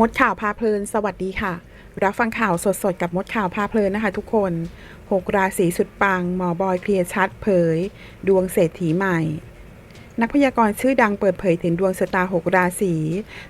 มดข่าวพาเพลิน สวัสดีค่ะ รับฟังข่าวสดๆ กับมดข่าวพาเพลินนะคะ ทุกคน 6 ราศีสุดปัง หมอบอยเคลียร์ชัดเผย ดวงเศรษฐีใหม่ นักพยากรณ์ชื่อดังเปิดเผยถึงดวงชะตา 6 ราศี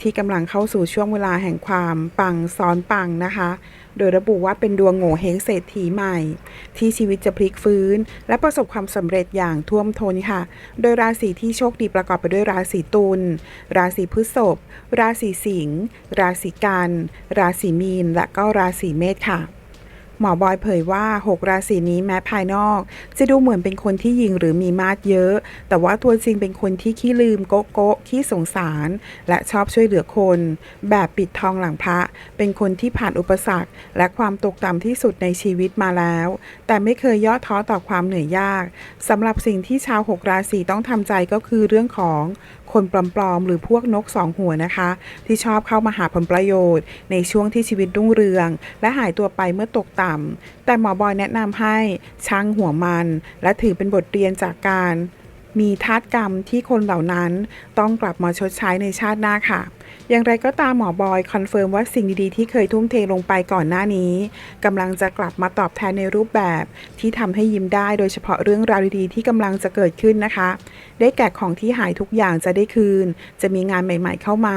ที่กำลังเข้าสู่ช่วงเวลาแห่งความปังซ้อนปังนะคะ โดยระบุว่าเป็นดวงโง่เฮงเศรษฐีใหม่ ที่ชีวิตจะพลิกฟื้น และประสบความสำเร็จอย่างท่วมท้นค่ะ โดยราศีที่โชคดีประกอบไปด้วยราศีตุล ราศีพฤษภ ราศีสิงห์ ราศีกัน ราศีมีน และก็ราศีเมษค่ะ มอบอยเผยว่า 6 ราศีนี้แม้ภายนอก จะดูเหมือนเป็นคนที่ยิงหรือมีมาดเยอะ แต่ว่าตัวจริงเป็นคนที่ขี้ลืมโกโกะขี้สงสาร และชอบช่วยเหลือคน แบบปิดทองหลังพระ เป็นคนที่ผ่านอุปสรรค และความตกต่ำที่สุดในชีวิตมาแล้ว แต่ไม่เคยย่อท้อต่อความเหนื่อยยากสำหรับสิ่งที่ชาว6ราศีต้องทำใจก็คือเรื่องของคนปลอมๆหรือพวกนกสองหัวนะคะ ที่ชอบเข้ามาหาผลประโยชน์ ในช่วงที่ชีวิตรุ่งเรือง และหายตัวไปเมื่อตกต่ำ แต่หมอบอยแนะนำให้ช่างหัวมัน และถือเป็นบทเรียนจากการ มีทาตกรรมที่คนเหล่านั้นต้องกลับมาชดใช้ในชาติหน้าค่ะ อย่างไรก็ตามหมอบอยคอนเฟิร์มว่าสิ่งดีๆที่เคยทุ่มเทลงไปก่อนหน้านี้กำลังจะกลับมาตอบแทนในรูปแบบที่ทำให้ยิ้มได้โดยเฉพาะเรื่องราวดีๆที่กำลังจะเกิดขึ้นนะคะ ได้แก่ของที่หายทุกอย่างจะได้คืน จะมีงานใหม่ๆเข้ามา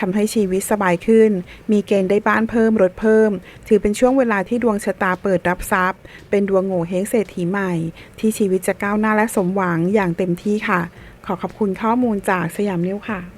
ทำให้ชีวิตสบายขึ้น มีเกณฑ์ได้บ้านเพิ่มรถเพิ่ม ถือเป็นช่วงเวลาที่ดวงชะตาเปิดรับทรัพย์ เป็นดวงโง่เฮงเศรษฐีใหม่ ที่ชีวิตจะก้าวหน้าและสมหวังอย่างเต็มที่ค่ะ ขอขอบคุณข้อมูลจากสยามนิวค่ะ